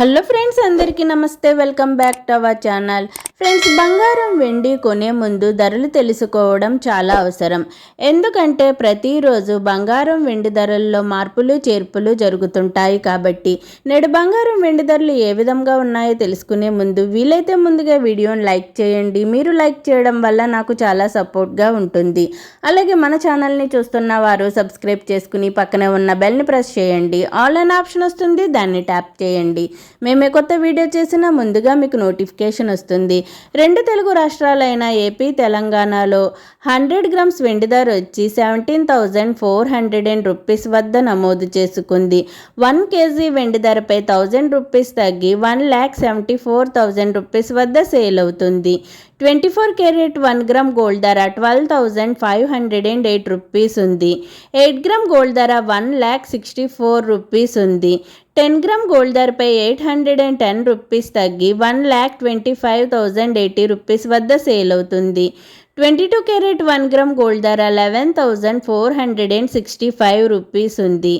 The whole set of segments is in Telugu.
హలో ఫ్రెండ్స్ అందరికీ నమస్తే. Welcome back to our channel. Friends బంగారం వెండి కొనే ముందు ధరలు తెలుసుకోవడం చాలా అవసరం. ఎందుకంటే ప్రతిరోజు బంగారం వెండి ధరల్లో మార్పులు చేర్పులు జరుగుతుంటాయి కాబట్టి నేడు బంగారం వెండి ధరలు ఏ విధంగా ఉన్నాయో తెలుసుకునే ముందు వీలైతే ముందుగా వీడియోని లైక్ చేయండి. మీరు లైక్ చేయడం వల్ల నాకు చాలా సపోర్ట్గా ఉంటుంది. అలాగే మన ఛానల్ని చూస్తున్న వారు సబ్స్క్రైబ్ చేసుకుని పక్కనే ఉన్న బెల్ని ప్రెస్ చేయండి. ఆన్లైన్ ఆప్షన్ వస్తుంది దాన్ని ట్యాప్ చేయండి. మేమే కొత్త వీడియో చేసినా ముందుగా మీకు నోటిఫికేషన్ వస్తుంది. రెండు తెలుగు రాష్ట్రాలైన ఏపీ తెలంగాణలో హండ్రెడ్ గ్రామ్స్ వెండి ధర వచ్చి seventeen thousand four hundred and rupees వద్ద నమోదు చేసుకుంది. వన్ కేజీ వెండి ధరపై థౌజండ్ రూపీస్ తగ్గి one lakh seventy four thousand rupees వద్ద సేల్ అవుతుంది. Twenty four carat one gram gold ధర twelve thousand five hundred and eight rupees ఉంది. ఎయిట్ గ్రామ్ గోల్డ్ ధర one lakh sixty four rupees ఉంది. టెన్ గ్రామ్ గోల్డ్ ధరపై eight hundred and ten rupees తగ్గి one lakh twenty five thousand eighty rupees వద్ద సేల్ అవుతుంది. Twenty two carat one gram gold ధర eleven thousand four hundred and sixty five rupees ఉంది.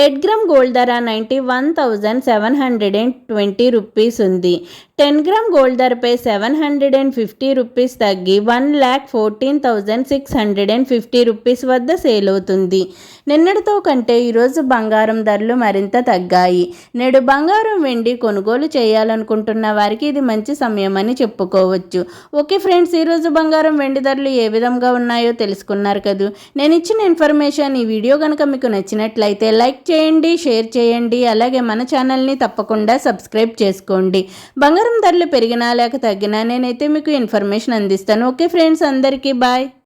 ఎయిట్ గ్రామ్ గోల్డ్ ధర ninety one thousand seven hundred and twenty rupees ఉంది. టెన్ గ్రామ్ గోల్డ్ ధరపై seven hundred and fifty rupees తగ్గి one lakh fourteen thousand six hundred and fifty rupees వద్ద సేల్ అవుతుంది. నిన్నటితో కంటే ఈరోజు బంగారం ధరలు మరింత తగ్గాయి. నేడు బంగారం వెండి కొనుగోలు చేయాలనుకుంటున్న వారికి ఇది మంచి సమయం అని చెప్పుకోవచ్చు. ఓకే ఫ్రెండ్స్ ఈరోజు బంగారం వెండి ధరలు ఏ విధంగా ఉన్నాయో తెలుసుకున్నారు కదూ? నేను ఇచ్చిన ఇన్ఫర్మేషన్ ఈ వీడియో కనుక మీకు నచ్చినట్లయితే లైక్ చేయండి షేర్ చేయండి అలాగే మన ఛానల్ని తప్పకుండా సబ్స్క్రైబ్ చేసుకోండి. బంగారం ధరలు పెరిగినా లేక తగ్గినా నేనైతే మీకు ఇన్ఫర్మేషన్ అందిస్తాను. ఓకే ఫ్రెండ్స్ అందరికీ బాయ్.